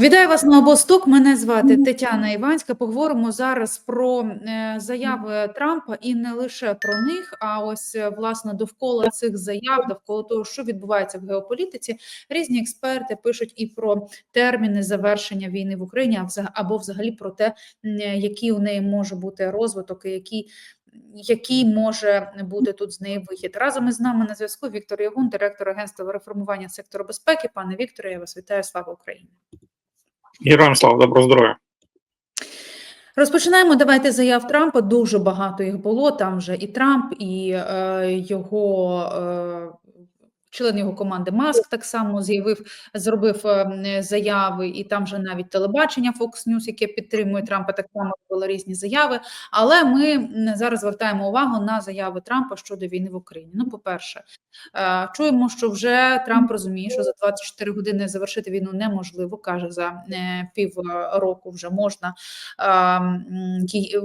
Вітаю вас на обосток. Мене звати Тетяна Іванська. Поговоримо зараз про е, заяви Трампа і не лише про них, а ось е, власне довкола цих заяв, довкола того, що відбувається в геополітиці. Різні експерти пишуть і про терміни завершення війни в Україні, або взагалі про те, е, який у неї може бути розвиток, і який. Який може бути тут з неї вихід разом із нами на зв'язку Віктор Ягун, директор агентства реформування сектору безпеки. Пане Вікторе, я вас вітаю. Слава Україні! Героям слава, доброго здоров'я. Розпочинаємо. Давайте заяв Трампа. Дуже багато їх було. Там вже і Трамп, і е, його е, член його команди Маск так само з'явив, зробив е, заяви, і там вже навіть телебачення Fox News, яке підтримує Трампа, так само робило різні заяви. Але ми зараз звертаємо увагу на заяви Трампа щодо війни в Україні. Ну, по-перше, е, чуємо, що вже Трамп розуміє, що за 24 години завершити війну неможливо. каже за е, пів року вже можна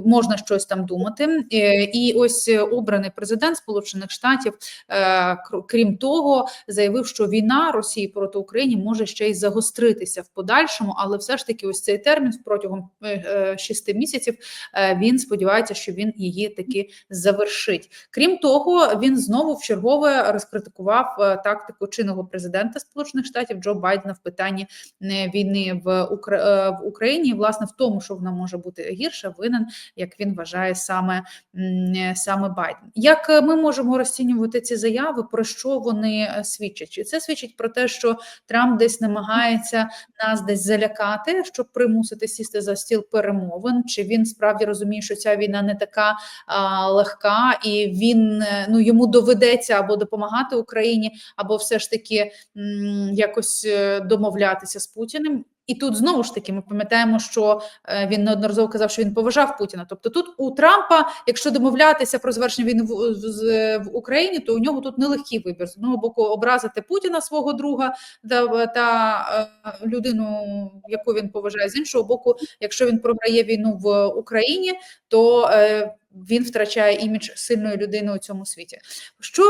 можна щось там думати. Е, І ось е, обраний президент Сполучених Штатів, е, крім того, заявив, що війна Росії проти України може ще й загостритися в подальшому, але все ж таки, ось цей термін протягом е, е, шести місяців е, він сподівається, що він її таки завершить. Крім того, він знову в чергове розкритикував е, тактику чинного президента Сполучених Штатів Джо Байдена в питанні е, війни в, е, в Україні, власне, в тому, що вона може бути гірша, винен, як він вважає, саме, е, саме Байден. Як е, ми можемо розцінювати ці заяви, про що вони е, свідчать? І це свідчить про те, що Трамп десь намагається нас десь залякати, щоб примусити сісти за стіл перемовин? Чи він справді розуміє, що ця війна не така а, легка, і він е, ну йому доведеться або допомагати Україні, або все ж таки м, якось е, домовлятися з Путіним. І тут знову ж таки ми пам'ятаємо, що е, він неодноразово казав, що він поважав Путіна. Тобто, тут у Трампа, якщо домовлятися про завершення війни в, з- в Україні, то у нього тут нелегкий вибір з одного боку образити Путіна, свого друга та, та е, людину, яку він поважає, з іншого боку, якщо він програє війну в Україні, то е, він втрачає імідж сильної людини у цьому світі. Що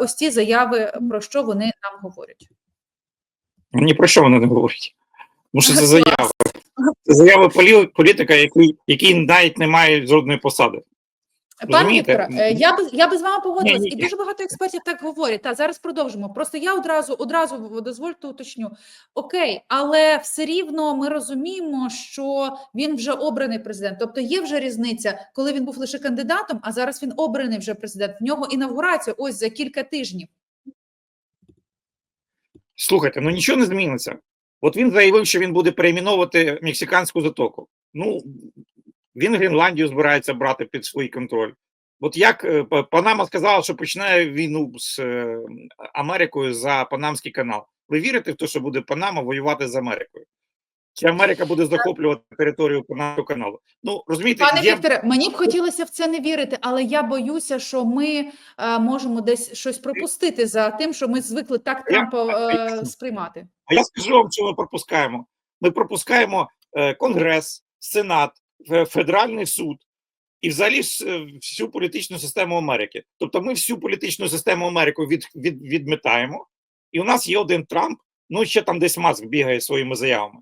ось ці заяви про що вони нам говорять? Ні про що вони не говорять. Тому що це заяви. Це полі- політика, який, який навіть не має жодної посади. Пане? Вікторе, е, я би я би з вами погодилась, і дуже багато експертів так говорять. Та зараз продовжимо. Просто я одразу одразу дозвольте уточню. Окей, але все рівно ми розуміємо, що він вже обраний президент. Тобто є вже різниця, коли він був лише кандидатом, а зараз він обраний вже президент. В нього інавгурація ось за кілька тижнів. Слухайте, ну нічого не зміниться. От він заявив, що він буде перейменовувати мексиканську затоку. Ну, він Гренландію збирається брати під свій контроль. От як е, Панама сказала, що починає війну з е, Америкою за Панамський канал. Ви вірите в те, що буде Панама воювати з Америкою? Чи Америка буде захоплювати територію Панамського каналу? Ну розумієте, Пане є Вікторе, мені б хотілося в це не вірити, але я боюся, що ми е, можемо десь щось пропустити за тим, що ми звикли так Трампа е, сприймати. А я скажу вам, що ми пропускаємо. Ми пропускаємо е, Конгрес, Сенат, Федеральний суд і взагалі е, всю політичну систему Америки. Тобто ми всю політичну систему Америки від, від, відмітаємо, і у нас є один Трамп, ну ще там десь Маск бігає своїми заявами.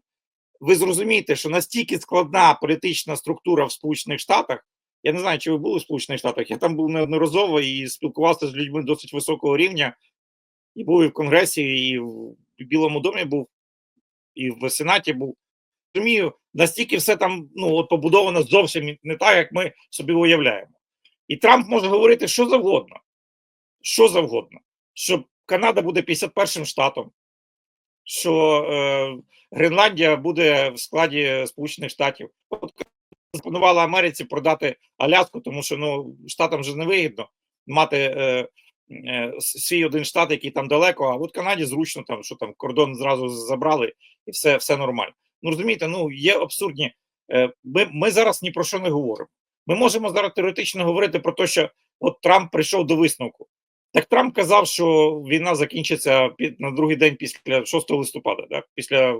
Ви зрозумієте, що настільки складна політична структура в Сполучених Штатах. Я не знаю, чи ви були в Сполучених Штатах. Я там був неодноразово і спілкувався з людьми досить високого рівня, і був і в Конгресі, і в Білому домі був і в Сенаті був. Розумію, настільки все там ну, от побудовано зовсім не так, як ми собі уявляємо. І Трамп може говорити що завгодно. Що завгодно. Що Канада буде 51-м штатом, що е, Гренландія буде в складі Сполучених Штатів. От запропонувала Америці продати Аляску, тому що ну, штатам вже не вигідно мати е, е, свій один штат, який там далеко, а от Канаді зручно, там, що там кордон зразу забрали, і все, все нормально. Ну розумієте, ну є абсурдні. Е, ми, ми зараз ні про що не говоримо. Ми можемо зараз теоретично говорити про те, що от Трамп прийшов до висновку. Так Трамп казав, що війна закінчиться під на другий день після 6 листопада, так, після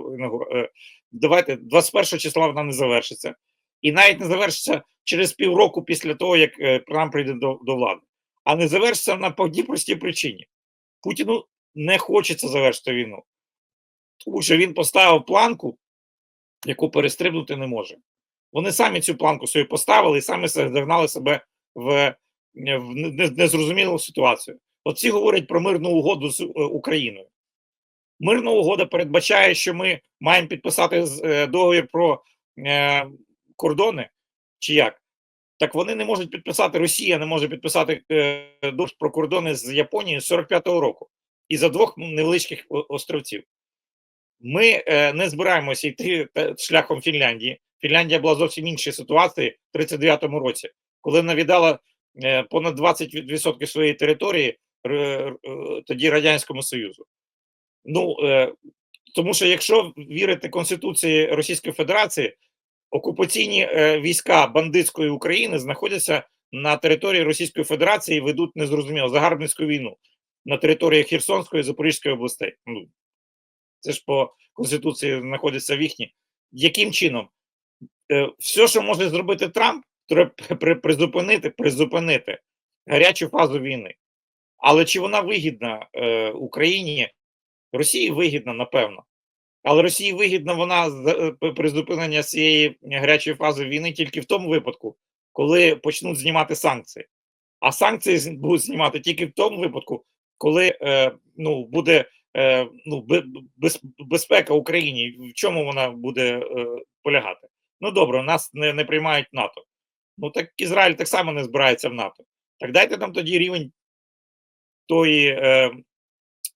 е, давайте 21 числа вона не завершиться, і навіть не завершиться через півроку після того, як е, Трамп прийде до, до влади, а не завершиться на одній простій причині. Путіну не хочеться завершити війну, тому що він поставив планку яку перестрибнути не може. Вони самі цю планку собі поставили і самі загнали себе в, в незрозумілу ситуацію. От ці говорять про мирну угоду з е, Україною. Мирна угода передбачає, що ми маємо підписати е, договір про е, кордони, чи як? Так вони не можуть підписати, Росія не може підписати е, про кордони з Японією з 45-го року і за двох невеличких островців. Ми не збираємося йти шляхом Фінляндії. Фінляндія була зовсім іншій ситуації в 39-му році, коли вона віддала понад 20% своєї території тоді Радянському Союзу. Ну, е, тому що якщо вірити Конституції Російської Федерації, окупаційні е, війська бандитської України знаходяться на території Російської Федерації і ведуть незрозуміло загарбницьку війну на території Херсонської і Запорізької областей. Ну, це ж по Конституції знаходиться в їхній. Яким чином? Е, все, що може зробити Трамп, треба призупинити, призупинити гарячу фазу війни. Але чи вона вигідна е, Україні? Росії вигідна, напевно. Але Росії вигідна вона е, призупинення цієї гарячої фази війни тільки в тому випадку, коли почнуть знімати санкції. А санкції будуть знімати тільки в тому випадку, коли е, ну, буде е, ну, без, безпека Україні. В чому вона буде е, полягати? Ну добре, нас не, не приймають НАТО. Ну так Ізраїль так само не збирається в НАТО. Так дайте нам тоді рівень тої е,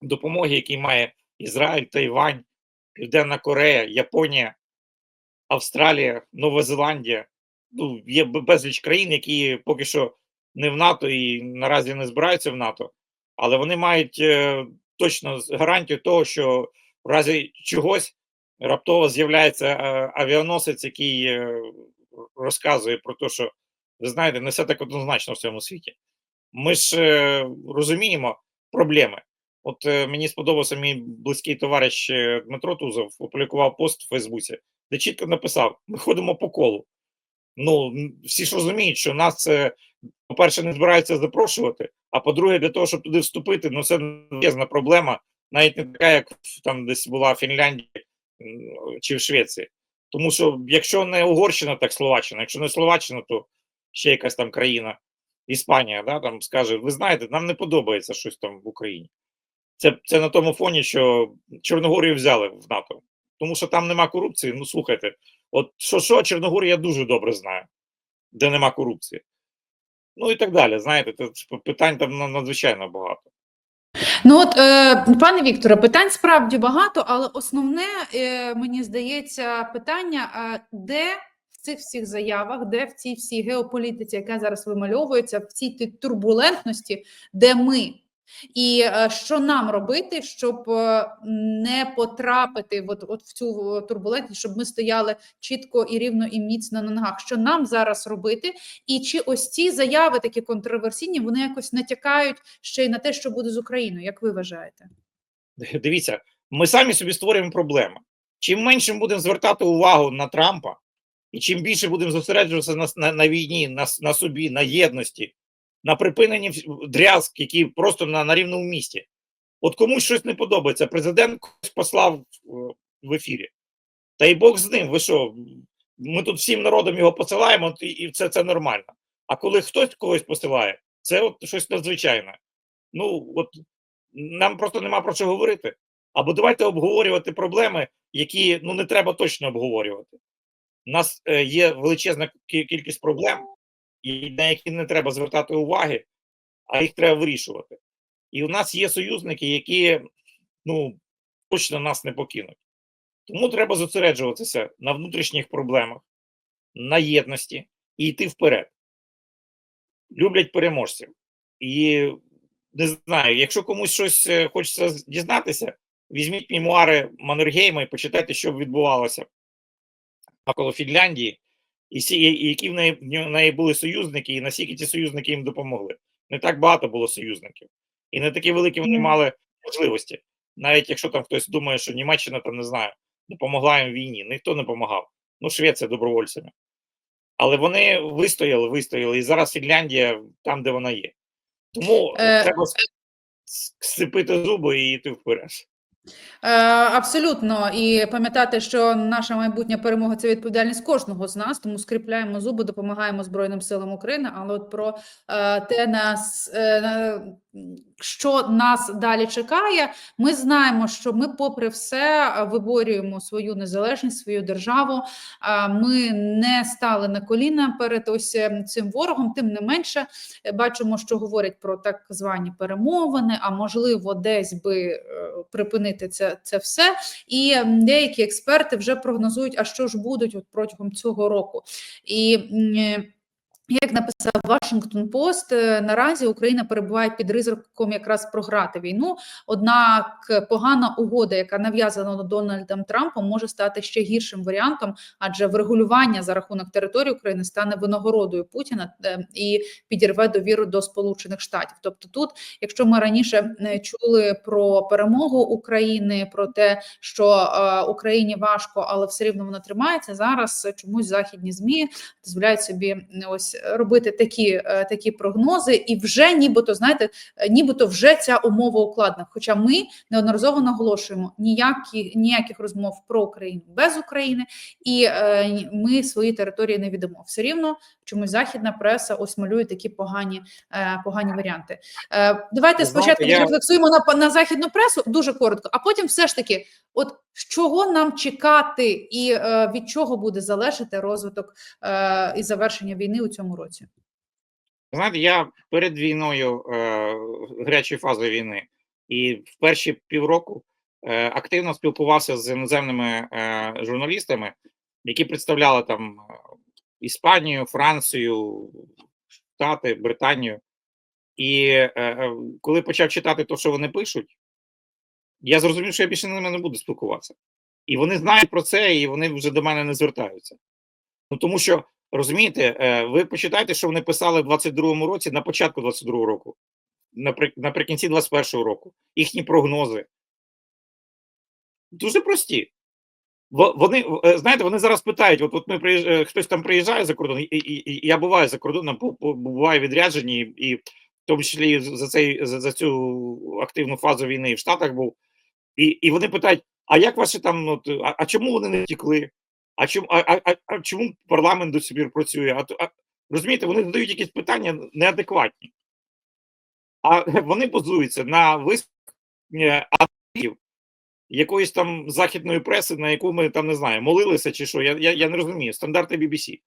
допомоги, який має Ізраїль, Тайвань, Південна Корея, Японія, Австралія, Нова Зеландія. Ну, є безліч країн, які поки що не в НАТО і наразі не збираються в НАТО, але вони мають е, точно гарантію того, що в разі чогось раптово з'являється е, авіаносець, який е, розказує про те, що ви знаєте, не все так однозначно в цьому світі. Ми ж е, розуміємо проблеми. От е, мені сподобався мій близький товариш е, Дмитро Тузов, опублікував пост у Фейсбуці, де чітко написав: ми ходимо по колу. Ну, всі ж розуміють, що нас, е, по-перше, не збираються запрошувати, а по-друге, для того, щоб туди вступити, ну це величезна проблема, навіть не така, як там десь була в Фінляндії чи в Швеції. Тому що якщо не Угорщина, так Словаччина, якщо не Словаччина, то ще якась там країна, Іспанія, да, там скаже: ви знаєте, нам не подобається щось там в Україні. Це, це на тому фоні, що Чорногорію взяли в НАТО. Тому що там нема корупції. Ну слухайте, от що що Чорногорію дуже добре знаю, де нема корупції. Ну і так далі. Знаєте, це питань там надзвичайно багато. Ну от, е, пане Вікторе, питань справді багато, але основне, е, мені здається, питання, е, де цих всіх заявах, де в цій всій геополітиці, яка зараз вимальовується, в цій ті- турбулентності, де ми? І е, що нам робити, щоб е, не потрапити от, от в цю е, турбулентність, щоб ми стояли чітко і рівно і міцно на ногах? Що нам зараз робити? І чи ось ці заяви такі контроверсійні, вони якось натякають ще й на те, що буде з Україною, як ви вважаєте? Дивіться, ми самі собі створюємо проблеми. Чим менше будемо звертати увагу на Трампа, і чим більше будемо зосереджуватися на, на, на війні, на, на собі, на єдності, на припиненні дрязг, які просто на, на рівному місці. От комусь щось не подобається. Президент когось послав в ефірі. Та й Бог з ним. Ви що? Ми тут всім народом його посилаємо, і це, це нормально. А коли хтось когось посилає, це от щось надзвичайне. Ну, от нам просто нема про що говорити. Або давайте обговорювати проблеми, які ну не треба точно обговорювати. У нас е, є величезна кількість проблем, на які не треба звертати уваги, а їх треба вирішувати. І у нас є союзники, які ну точно нас не покинуть. Тому треба зосереджуватися на внутрішніх проблемах, на єдності і йти вперед. Люблять переможців. І не знаю, якщо комусь щось е, хочеться дізнатися, візьміть мемуари Маннергейма і почитайте, що відбувалося навколо Фінляндії, і, сі, і які в неї, в неї були союзники, і наскільки ці союзники їм допомогли. Не так багато було союзників, і не такі великі вони мали можливості. Навіть якщо там хтось думає, що Німеччина там не знаю, допомогла їм в війні, ніхто не допомагав. Ну, Швеція добровольцями. Але вони вистояли, вистояли, і зараз Фінляндія там, де вона є. Тому Е, треба с- сцепити зуби і йти вперед. Е, Абсолютно, і пам'ятати, що наша майбутня перемога це відповідальність кожного з нас, тому скріпляємо зуби, допомагаємо Збройним силам України. Але от про е, те, нас е, що нас далі чекає, ми знаємо, що ми, попри все, виборюємо свою незалежність, свою державу. Ми не стали на коліна перед ось е, цим ворогом. Тим не менше, бачимо, що говорять про так звані перемовини, а можливо, десь би е, припинити це, це все. І деякі експерти вже прогнозують, а що ж будуть от протягом цього року. І як написав Вашингтон Пост, е, наразі Україна перебуває під ризиком якраз програти війну. Однак погана угода, яка нав'язана Дональдом Трампом, може стати ще гіршим варіантом, адже врегулювання за рахунок території України стане винагородою Путіна е, і підірве довіру до Сполучених Штатів. Тобто, тут, якщо ми раніше е, чули про перемогу України, про те, що е, Україні важко, але все рівно вона тримається. Зараз е, чомусь західні змі дозволяють собі е, ось робити такі, е, такі прогнози, і вже нібито знаєте, е, нібито вже ця умова укладена. Хоча ми неодноразово наголошуємо ніякі ніяких розмов про Україну без України, і е, ми свої території не віддамо. Все рівно чомусь західна преса ось малює такі погані, е, погані варіанти. Е, давайте спочатку я- відрефлексуємо на, на західну пресу дуже коротко, а потім все ж таки, от з чого нам чекати, і е, від чого буде залежати розвиток е, і завершення війни у цьому році? Знаєте, я перед війною, е, гарячою фазою війни, і в перші півроку е, активно спілкувався з іноземними е, журналістами, які представляли там е, Іспанію, Францію, Штати, Британію. І е, е, коли почав читати те, що вони пишуть, я зрозумів, що я більше ними не буду спілкуватися. І вони знають про це, і вони вже до мене не звертаються. Ну тому що розумієте, е, ви почитайте, що вони писали в 22-му році на початку 22-го року, напри- наприкінці 21-го року, їхні прогнози. Дуже прості. Вони е, знаєте, вони зараз питають: от, от ми приїж... е, хтось там приїжджає за кордон, і, і, і я буваю за кордоном, буваю відряджені, і в тому числі за цей за, за цю активну фазу війни в Штатах був. І, і вони питають: а як ваші там, от, а, а чому вони не втекли? А чому, а, а, а, чому парламент до пір працює? А, а, розумієте, вони задають якісь питання неадекватні. А вони базуються на висновку якоїсь там західної преси, на яку ми там не знаю, молилися чи що. Я, я, я не розумію. Стандарти BBC.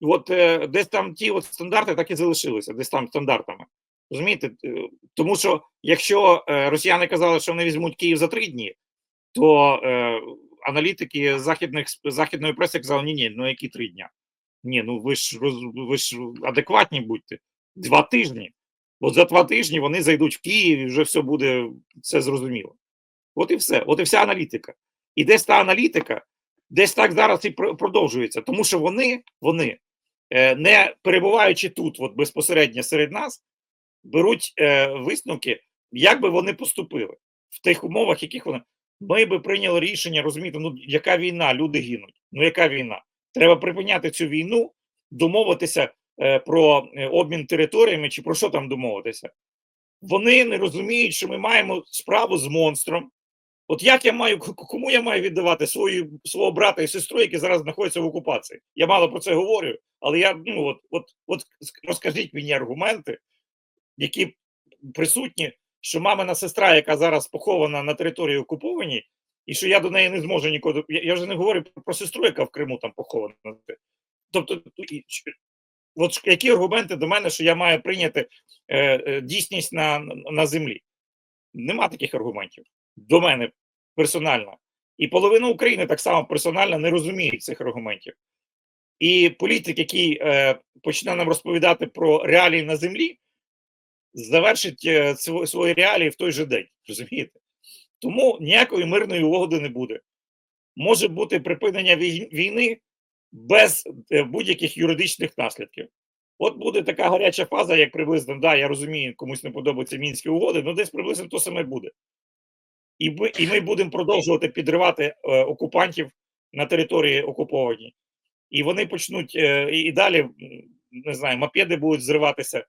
От е, десь там ті от стандарти так і залишилися, десь там стандартами. Розумієте? Е, Тому що якщо е, росіяни казали, що вони візьмуть Київ за три дні, то е, аналітики західних західної преси казали, ні, ні, ну які три дня? Ні, ну ви ж роз, ви ж адекватні будьте. Два тижні. От за два тижні вони зайдуть в Київ і вже все буде все зрозуміло. От і все, от і вся аналітика. І десь та аналітика, десь так зараз і продовжується, тому що вони, вони е, не перебуваючи тут, от безпосередньо серед нас, беруть е, висновки, як би вони поступили в тих умовах, яких вони. Ми би прийняли рішення, розумієте, ну яка війна, люди гинуть. Ну яка війна? Треба припиняти цю війну, домовитися е, про е, обмін територіями чи про що там домовитися. Вони не розуміють, що ми маємо справу з монстром. От як я маю кому я маю віддавати свою свого брата і сестру, які зараз знаходяться в окупації? Я мало про це говорю, але я ну от, от, от розкажіть мені аргументи, які присутні, що мамина сестра, яка зараз похована на території окупованій, і що я до неї не зможу ніколи. Я, я вже не говорю про, сестру, яка в Криму там похована. Тобто, от які аргументи до мене, що я маю прийняти е, е, дійсність на, на землі? Нема таких аргументів до мене персонально. І половина України так само персонально не розуміє цих аргументів. І політик, який е, почне нам розповідати про реалії на землі, завершить е, свої реалії в той же день. Розумієте? Тому ніякої мирної угоди не буде. Може бути припинення війни без е, будь-яких юридичних наслідків. От буде така гаряча фаза, як приблизно, да, я розумію, комусь не подобаються мінські угоди, але десь приблизно то саме буде. І ми, і ми будемо продовжувати підривати е, окупантів на території окупованій. І вони почнуть е, і далі, не знаю, мопеди будуть зриватися.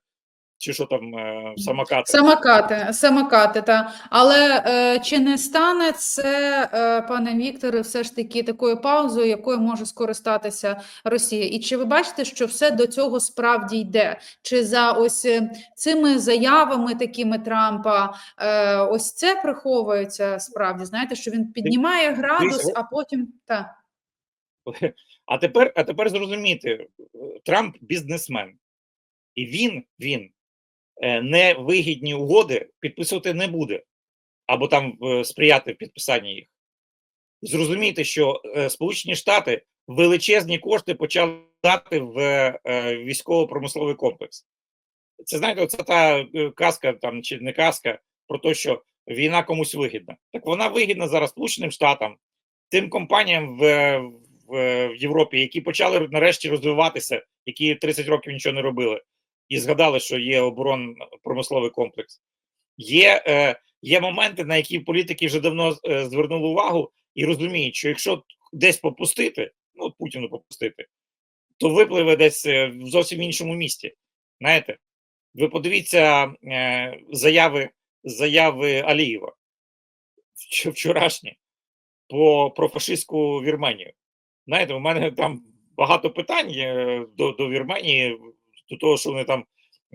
Чи що там е, самокати. Самокати, самокати, та але е, чи не стане це, е, пане Вікторе, все ж таки такою паузою, якою може скористатися Росія? І чи ви бачите, що все до цього справді йде? Чи за ось е, цими заявами такими Трампа е, ось це приховується справді? Знаєте, що він піднімає градус, а потім так. А тепер, а тепер зрозуміти, Трамп бізнесмен, і він, він невигідні угоди підписувати не буде, або там е, сприяти в підписанні їх. Зрозумійте, що е, Сполучені Штати величезні кошти почали дати в е, військово-промисловий комплекс. Це знаєте, це та е, казка там чи не казка про те, що війна комусь вигідна. Так вона вигідна зараз Сполученим Штатам, тим компаніям в, в, в Європі, які почали нарешті розвиватися, які 30 років нічого не робили, і згадали, що є оборонно-промисловий комплекс. Є, е, є моменти, на які політики вже давно е, звернули увагу і розуміють, що якщо десь попустити, ну Путіну попустити, то випливе десь е, в зовсім іншому місті. Знаєте, ви подивіться е, заяви, заяви Алієва вч- вчорашні по, про фашистську Вірменію. Знаєте, у мене там багато питань е, до, до Вірменії, до того, що вони там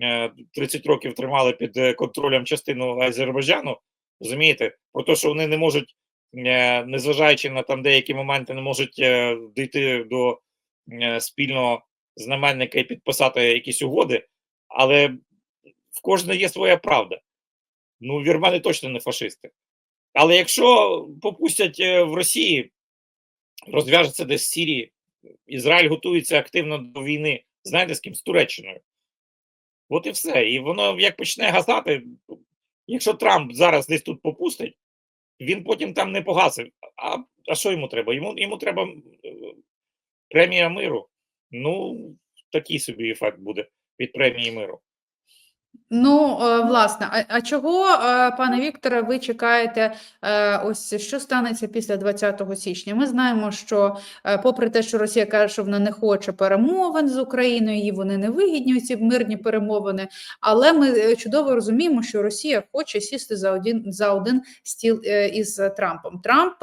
е, 30 років тримали під е, контролем частину Азербайджану. Розумієте, про те, що вони не можуть, е, незважаючи на там деякі моменти, не можуть е, дійти до е, спільного знаменника і підписати якісь угоди, але в кожної є своя правда. Ну, вірмени точно не фашисти. Але якщо попустять е, в Росії, розв'яжеться десь в Сирії, Ізраїль готується активно до війни, знаєте з ким? З Туреччиною. От і все. І воно як почне гасати, якщо Трамп зараз десь тут попустить, він потім там не погасив. А, а що йому треба? Йому, йому треба премія миру. Ну, такий собі ефект буде від премії миру. Ну, е, власне, а, а чого, е, пане Вікторе, ви чекаєте, е, ось що станеться після 20 січня? Ми знаємо, що попри те, що Росія каже, що вона не хоче перемовин з Україною, їй вони не вигідні, ці мирні перемовини, але ми чудово розуміємо, що Росія хоче сісти за один за один стіл із Трампом. Трамп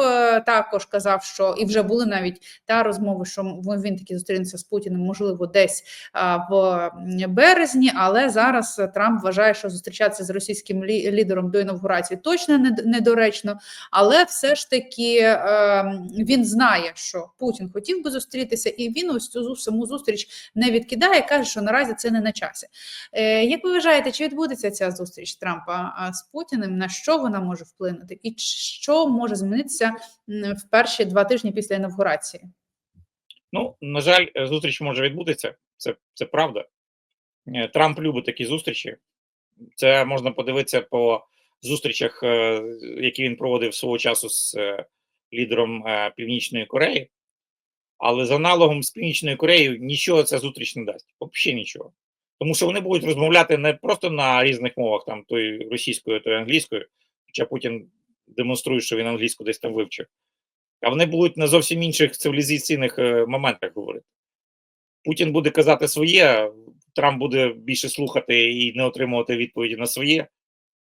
також казав, що і вже були навіть та розмови, що він таки зустрінеться з Путіним, можливо, десь в березні, але зараз е, Трамп вважає, що зустрічатися з російським лі- лідером до інавгурації точно недоречно, але все ж таки е, він знає, що Путін хотів би зустрітися, і він ось цю саму зустріч не відкидає, каже, що наразі це не на часі. Е, Як ви вважаєте, чи відбудеться ця зустріч Трампа з Путіним? На що вона може вплинути, і що може змінитися в перші два тижні після інавгурації? Ну, на жаль, зустріч може відбутися. Це, це правда. Е, Трамп любить такі зустрічі. Це можна подивитися по зустрічах, е, які він проводив свого часу з е, лідером Північної Кореї. Але з аналогом з Північною Кореєю нічого ця зустріч не дасть. Взагалі нічого. Тому що вони будуть розмовляти не просто на різних мовах, там той російською, то англійською, хоча Путін демонструє, що він англійську десь там вивчив. А вони будуть на зовсім інших цивілізаційних моментах говорити. Путін буде казати своє, Трамп буде більше слухати і не отримувати відповіді на своє,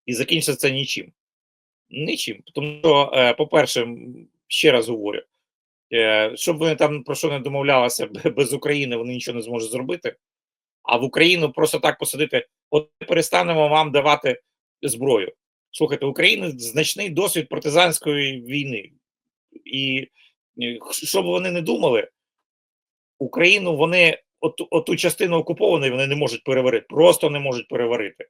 і закінчиться це нічим. Нічим. Тому що, е, по-перше, ще раз говорю, е, щоб вони там про що не домовлялися без України, вони нічого не зможуть зробити. А в Україну просто так посадити, от ми перестанемо вам давати зброю. Слухайте, України значний досвід партизанської війни. І е, що б вони не думали, Україну вони оту, оту частину окупованої вони не можуть переварити, просто не можуть переварити.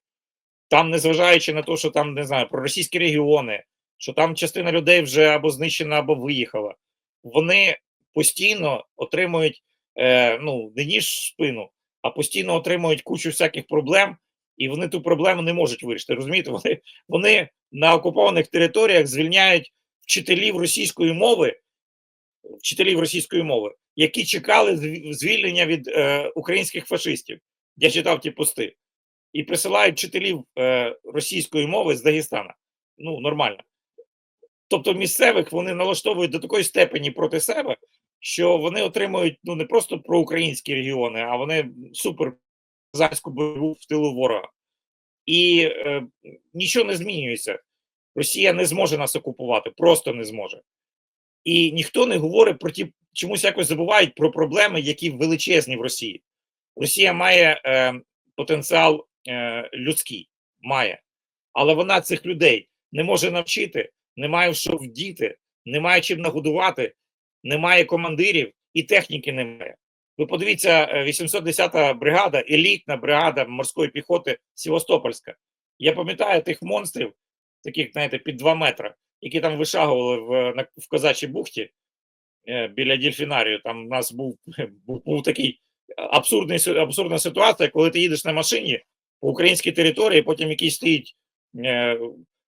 Там, незважаючи на те, що там не знаю, про російські регіони, що там частина людей вже або знищена, або виїхала, вони постійно отримують е, ну, не ніж спину, а постійно отримують кучу всяких проблем, і вони ту проблему не можуть вирішити. Розумієте, вони, вони на окупованих територіях звільняють вчителів російської мови, вчителів російської мови, які чекали звільнення від е, українських фашистів. Я читав ті пости. І присилають вчителів е, російської мови з Дагестана. Ну, нормально. Тобто місцевих вони налаштовують до такої степені проти себе, що вони отримують ну не просто проукраїнські регіони, а вони супер казацьку бойову в тилу ворога. і е, нічого не змінюється. Росія не зможе нас окупувати, просто не зможе. І ніхто не говорить про ті, чомусь якось забувають про проблеми, які величезні в Росії. Росія має е, потенціал е, людський, має, але вона цих людей не може навчити, не має що вдіти, не має чим нагодувати, не має командирів і техніки немає. Ви подивіться, е, 810-та бригада, елітна бригада морської піхоти Севастопольська. Я пам'ятаю тих монстрів, таких, знаєте, під 2 метри, які там вишагували в, в Козачій бухті е, біля дельфінарію. Там у нас був, був, був такий абсурдний, абсурдна ситуація, коли ти їдеш на машині по українській території, потім якийсь стоїть е,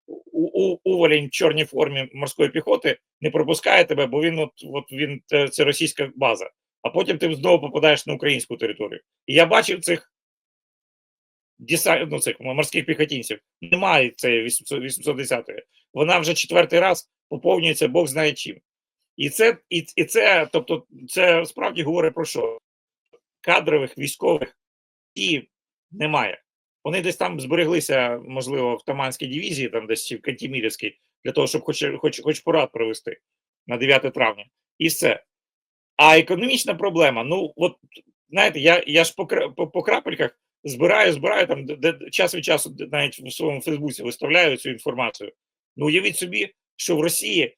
у, у, уволень в чорній формі морської піхоти, не пропускає тебе, бо він от, от він це, російська база. А потім ти знову попадаєш на українську територію. І я бачив цих ну, цих морських піхотинців. Немає цієї 810-ї. Вона вже четвертий раз поповнюється Бог знає чим. І це, і, і це, тобто, це справді говорить про що? Кадрових військових і немає. Вони десь там збереглися, можливо, в Таманській дивізії, там десь в Кантімірівській, для того, щоб хоч, хоч, хоч порад провести на 9 травня. І все. А економічна проблема, ну, от, знаєте, я, я ж по, по, по крапельках збираю, збираю там, де, час від часу навіть в своєму Фейсбуці виставляю цю інформацію. Ну, уявіть собі, що в Росії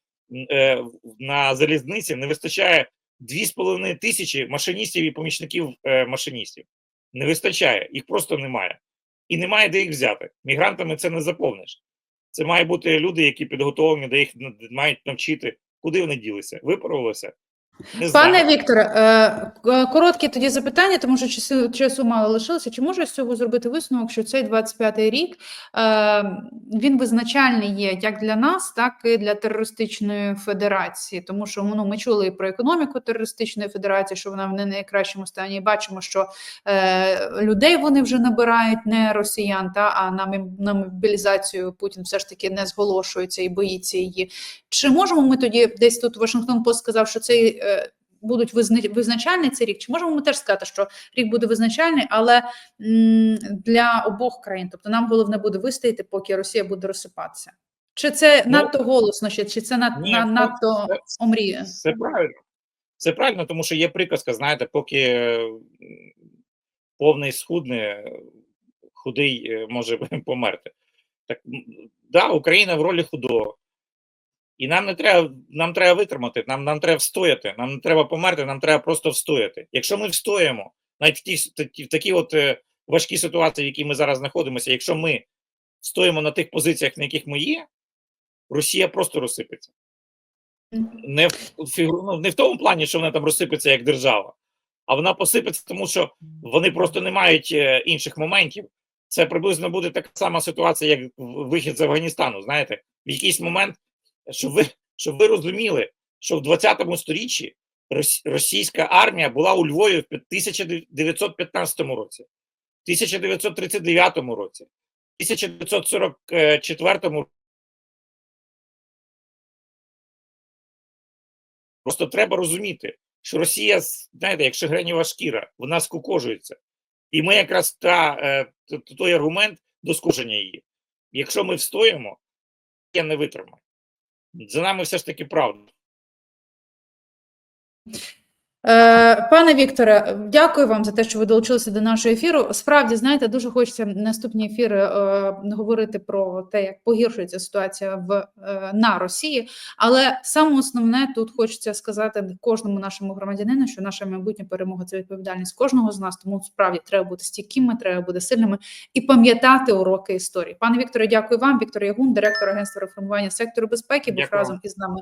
на залізниці не вистачає 2,5 тисячі машиністів і помічників е, машиністів. Не вистачає, їх просто немає. І немає де їх взяти. Мігрантами це не заповниш. Це мають бути люди, які підготовлені, де їх мають навчити. Куди вони ділися? Випарувалися? Не. Пане Вікторе, е, к- короткі тоді запитання, тому що часу, часу мало лишилося. Чи можу з цього зробити висновок, що цей 25-й рік е, він визначальний є як для нас, так і для терористичної федерації, тому що ну, ми чули і про економіку терористичної федерації, що вона в не найкращому стані. І бачимо, що е, людей вони вже набирають не росіян, та а на, на мобілізацію Путін все ж таки не зголошується і боїться її. Чи можемо ми тоді десь тут Вашингтон Пост сказав, що цей е, будуть визна- визначальний цей рік? Чи можемо ми теж сказати, що рік буде визначальний, але для обох країн? Тобто нам головне буде вистояти, поки Росія буде розсипатися? Чи це Ну, надто голосно ще, чи це над, ні, на, надто це- омріє? Це правильно. Це правильно, тому що є приказка, знаєте, поки е, повний схудне, худий е, може померти. Так, да, Україна в ролі худого. І нам не треба, нам треба витримати, нам, нам треба встояти, нам не треба померти, нам треба просто встояти. Якщо ми встоїмо, навіть в такі- в такі от е, важкі ситуації, в якій ми зараз знаходимося, якщо ми встоїмо на тих позиціях, на яких ми є, Росія просто розсипеться не в ну, не в тому плані, що вона там розсипеться як держава, а вона посипеться, тому що вони просто не мають е, інших моментів. Це приблизно буде така сама ситуація, як вихід з Афганістану. Знаєте, в якийсь момент, щоб ви, щоб ви розуміли, що в 20 сторіччі російська армія була у Львові в 1915 році, 1939 році, в 1944 Просто треба розуміти, що Росія, знаєте, як шагренєва шкіра, вона скукожується. І ми якраз та, е, той аргумент до скушення її. Якщо ми встоїмо, я не витримаю. За нами все ж таки правда. Е, Пане Вікторе, дякую вам за те, що ви долучилися до нашого ефіру. Справді, знаєте, дуже хочеться наступні ефіри е, говорити про те, як погіршується ситуація в е, на Росії. Але саме основне тут хочеться сказати кожному нашому громадянину, що наша майбутня перемога це відповідальність кожного з нас. Тому справді треба бути стійкими, треба бути сильними і пам'ятати уроки історії. Пане Вікторе, дякую вам. Віктор Ягун, директор агентства реформування сектору безпеки, був Дякую. разом із нами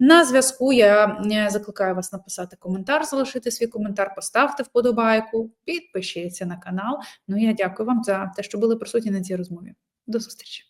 на зв'язку. Я е, закликаю вас написати коментар, залишити свій коментар, поставте вподобайку, підпишіться на канал. Ну я дякую вам за те, що були присутні на цій розмові. До зустрічі.